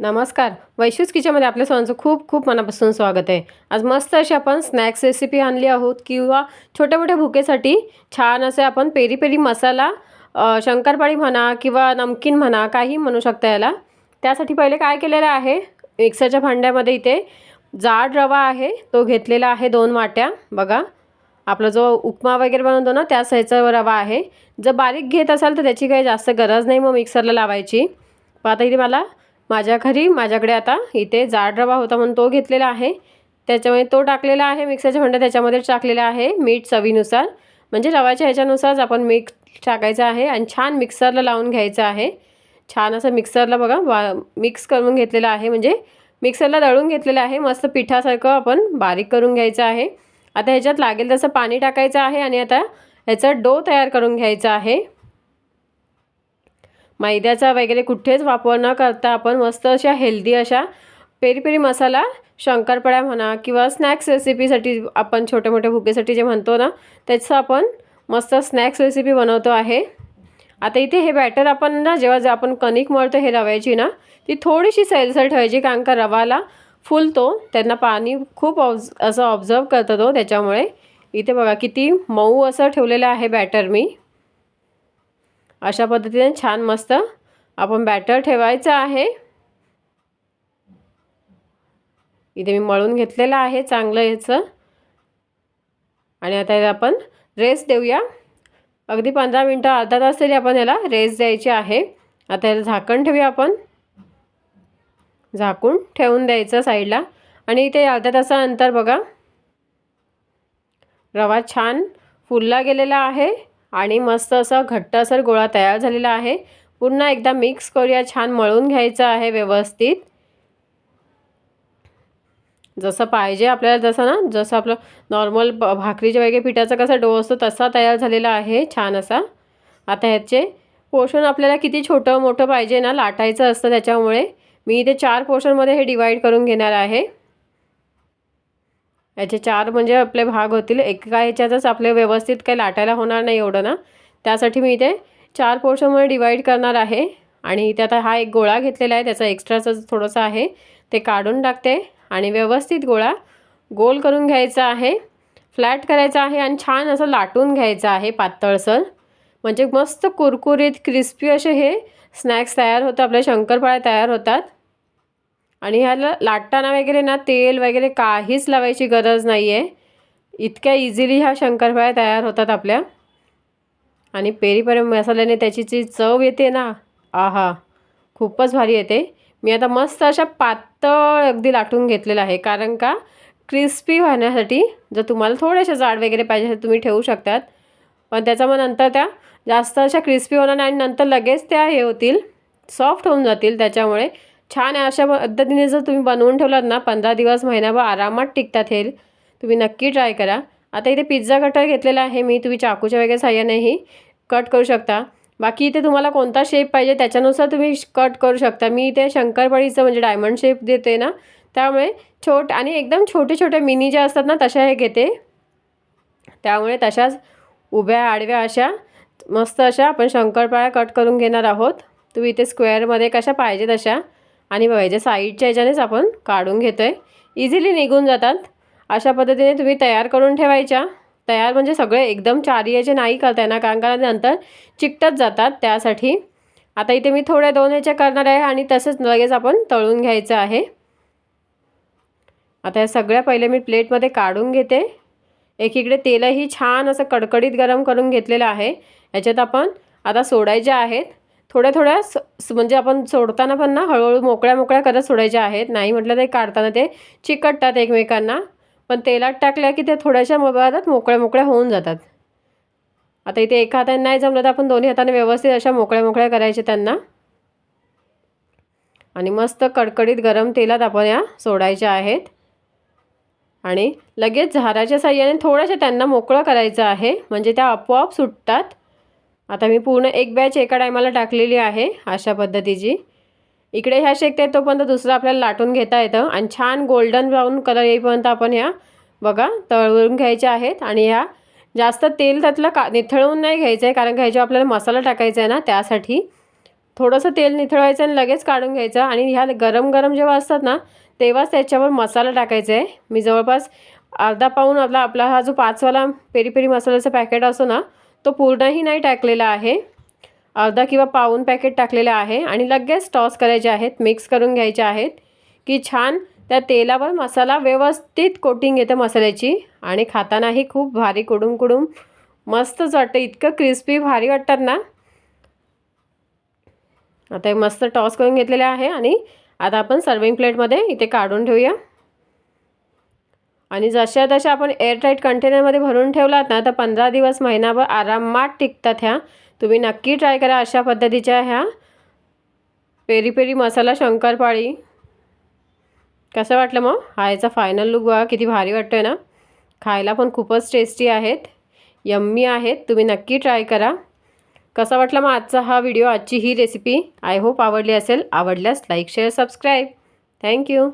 नमस्कार. वैशूज किचनमध्ये आपल्या सर्वांचं खूप खूप मनापासून स्वागत आहे. आज मस्त अशी आपण स्नॅक्स रेसिपी आणली आहोत किंवा छोट्या मोठ्या भुकेसाठी छान असे आपण पेरी पेरी मसाला शंकरपाळी म्हणा किंवा नमकीन म्हणा काही म्हणू शकता याला. त्यासाठी पहिले काय केलेलं आहे? मिक्सरच्या भांड्यामध्ये इथे जाड रवा आहे तो घेतलेला आहे दोन वाट्या. बघा आपला जो उपमा वगैरे बनवतो ना त्या साईजचा रवा आहे. जर बारीक घेत असाल तर त्याची काही जास्त गरज नाही मग मिक्सरला लावायची. पण आता इथे मला माझ्या घरी माझ्याकडे आता इथे जाड रवा होता म्हणून तो घेतलेला आहे. त्याच्यामुळे तो टाकलेला आहे मिक्सरच्या भांड्या त्याच्यामध्ये टाकलेला आहे मीठ चवीनुसार. म्हणजे रवाच्या ह्याच्यानुसारच आपण मीठ टाकायचं आहे आणि छान मिक्सरला लावून घ्यायचं आहे. छान असं मिक्सरला बघा वा मिक्स करून घेतलेलं आहे. म्हणजे मिक्सरला दळून घेतलेलं आहे. मस्त पिठासारखं आपण बारीक करून घ्यायचं आहे. आता ह्याच्यात लागेल तसं पाणी टाकायचं आहे आणि आता ह्याचा डो तयार करून घ्यायचा आहे. मैद्याचा वगैरे कुठेच वापर न करता आपण मस्त अशा हेल्दी अशा पेरी पेरी मसाला शंकरपाळ्या म्हणा किंवा स्नॅक्स रेसिपीसाठी आपण छोट्या मोठ्या भुकेसाठी जे म्हणतो ना त्याचं आपण मस्त स्नॅक्स रेसिपी बनवतो आहे. आता इथे हे बॅटर आपण ना जेव्हा जे आपण कणिक मळतो हे रव्याची ना ती थोडीशी सैलसर ठेवायची कारण का रवाला फुलतो त्यांना पाणी खूप ऑब्ज असं ऑब्झर्व करतो तो त्याच्यामुळे. इथे बघा किती मऊ असं ठेवलेलं आहे बॅटर मी. अशा पद्धतीने छान मस्त आपण बॅटर ठेवायचं आहे. इथे मी मळून घेतलेलं आहे चांगलं याचं. आणि आता याला आपण रेस्ट देऊया. अगदी पंधरा मिनटं अर्धा तास तरी आपण याला रेस्ट द्यायची आहे. आता याला झाकण ठेवूया आपण. झाकून ठेवून द्यायचं साईडला आणि इथे अर्ध्या तासानंतर बघा. रवा छान फुलला गेलेला आहे. आणि मस्त असा घट्टसर गोळा तयार झालेला आहे. पुन्हा एकदा मिक्स करूया छान मळून घ्यायचं आहे व्यवस्थित. जसं पाहिजे आपल्याला जसं ना जसं आपलं नॉर्मल ब भाकरीच्या वगैरे पिठाचा कसा डो असतो तसा तयार झालेला आहे छान असा. आता ह्याचे पोर्शन आपल्याला किती छोटं मोठं पाहिजे ना लाटायचं असतं त्याच्यामुळे. मी इथे चार पोर्शनमध्ये हे डिवाईड करून घेणार आहे. याचे चार म्हणजे आपले भाग होतील. एका ह्याच्यातच आपले व्यवस्थित काही लाटायला होणार नाही एवढं ना. त्यासाठी मी इथे चार पोर्शनमध्ये डिवाईड करणार आहे. आणि इथे आता हा एक गोळा घेतलेला आहे. त्याचा एक्स्ट्राचं थोडंसं आहे. ते काढून टाकते. आणि व्यवस्थित गोळा गोल करून घ्यायचा आहे. फ्लॅट करायचा आहे आणि छान असं लाटून घ्यायचं आहे पातळसर म्हणजे मस्त कुरकुरीत क्रिस्पी असे हे स्नॅक्स तयार होतात. आपल्या शंकरपाळ्या तयार होतात. आणि ह्याला लाटताना वगैरे ना तेल वगैरे काहीच लावायची गरज नाही आहे इतक्या इझिली ह्या शंकरपाळ्या तयार होतात आपल्या. आणि पेरी पेरी मसाल्याने त्याची जी चव येते ना आहा खूपच भारी येते. मी आता मस्त अशा पातळ अगदी लाटून घेतलेलं आहे. कारण का क्रिस्पी होण्यासाठी जर तुम्हाला थोड्याशा जाड वगैरे पाहिजे तर तुम्ही ठेवू शकतात. पण त्याचा मग नंतर त्या जास्त अशा क्रिस्पी होणार नाही आणि नंतर लगेच त्या हे होतील सॉफ्ट होऊन जातील त्याच्यामुळे. छान अशा पद्धतीने जर तुम्ही बनवून ठेवलात ना पंधरा दिवस महिनाभर आरामात टिकतात हे. तुम्ही नक्की ट्राय करा. आता इथे पिझ्झा कटर घेतलेला आहे मी. तुम्ही चाकूच्या वगैरे साह्यानेही कट करू शकता. बाकी इथे तुम्हाला कोणता शेप पाहिजे त्याच्यानुसार तुम्ही कट करू शकता. मी इथे शंकरपाळीचं म्हणजे डायमंड शेप देते ना त्यामुळे छोट आणि एकदम छोटे छोटे मिनी ज्या असतात ना तशा हे घेते. त्यामुळे तशाच उभ्या आडव्या अशा मस्त अशा आपण शंकरपाळ्या कट करून घेणार आहोत. तुम्ही इथे स्क्वेअरमध्ये कशा पाहिजे तशा आणि बघायच्या साईडच्या ह्याच्यानेच आपण काढून घेतो आहे इझिली निघून जातात. अशा पद्धतीने तुम्ही तयार करून ठेवायच्या. तयार म्हणजे सगळे एकदम चारी याचे नाही करता येणार कारण का नंतर चिकटत जातात त्यासाठी. आता इथे मी थोड्या दोन ह्याच्या करणार आहे आणि तसंच लगेच आपण तळून घ्यायचं आहे. आता या सगळ्या पहिले मी प्लेटमध्ये काढून घेते. एकीकडे तेलही छान असं कडकडीत गरम करून घेतलेलं आहे. याच्यात आपण आता सोडायच्या आहेत. थोड्या थोड्या स म्हणजे आपण सोडताना पण ना हळूहळू मोकळ्या मोकळ्या करत सोडायच्या आहेत. नाही म्हटलं ते काढताना ते चिकटतात एकमेकांना. पण तेलात टाकल्या की ते थोड्याशा मोबाईलात मोकळ्या मोकळ्या होऊन जातात. आता इथे एका हाताने नाही जमलं तर आपण दोन्ही हाताने व्यवस्थित अशा मोकळ्या मोकळ्या करायच्या त्यांना. आणि मस्त कडकडीत गरम तेलात आपण या सोडायच्या आहेत. आणि लगेच झाराच्या साह्याने थोड्याशा त्यांना मोकळं करायचं आहे. म्हणजे त्या आपोआप सुटतात. आता मी पूर्ण एक बॅच एका टायमाला टाकलेली आहे अशा पद्धतीची. इकडे ह्या शेकते तोपर्यंत दुसरं आपल्याला लाटून घेता येतं आणि छान गोल्डन ब्राऊन कलर येईपर्यंत आपण ह्या बघा तळवून घ्यायच्या आहेत आणि ह्या जास्त तेल त्यातलं का निथळवून नाही घ्यायचं आहे कारण घ्यायच्या आपल्याला मसाला टाकायचा आहे ना त्यासाठी. थोडंसं तेल निथळवायचं आणि लगेच काढून घ्यायचं आणि ह्या गरम गरम जेव्हा असतात ना तेव्हाच त्याच्यावर मसाला टाकायचा आहे मी जवळपास अर्धा पाऊन आपला आपला हा जो पाचवाला पेरी पेरी मसाल्याचा पॅकेट असतो ना तो पूर्णही नाही टाकलेला आहे. अर्धा किंवा पाऊन पॅकेट टाकलेलं आहे आणि लगेच टॉस करायचे आहेत मिक्स करून घ्यायचे आहेत. की छान त्या तेलावर मसाला व्यवस्थित कोटिंग येतं मसाल्याची आणि खातानाही खूप भारी कुडूम कुडूम मस्तच वाटतं इतकं क्रिस्पी भारी वाटतात ना. आता हे मस्त टॉस करून घेतलेलं आहे आणि आता आपण सर्विंग प्लेटमध्ये इथे काढून ठेवूया. आणि जशा तशा आपण एअरटाईट कंटेनरमध्ये भरून ठेवलात ना तर पंधरा दिवस महिनाभर आरामात टिकतात ह्या. तुम्ही नक्की ट्राय करा अशा पद्धतीच्या ह्या पेरी पेरी मसाला शंकरपाळी. कसं वाटलं मग? हा याचा फायनल लुक बघा किती भारी वाटतो आहे ना. खायला पण खूपच टेस्टी आहेत. यम्मी आहेत. तुम्ही नक्की ट्राय करा. कसा वाटला मग आजचा हा व्हिडिओ आजची ही रेसिपी आय होप आवडली असेल. आवडल्यास लाईक शेअर सबस्क्राईब थँक्यू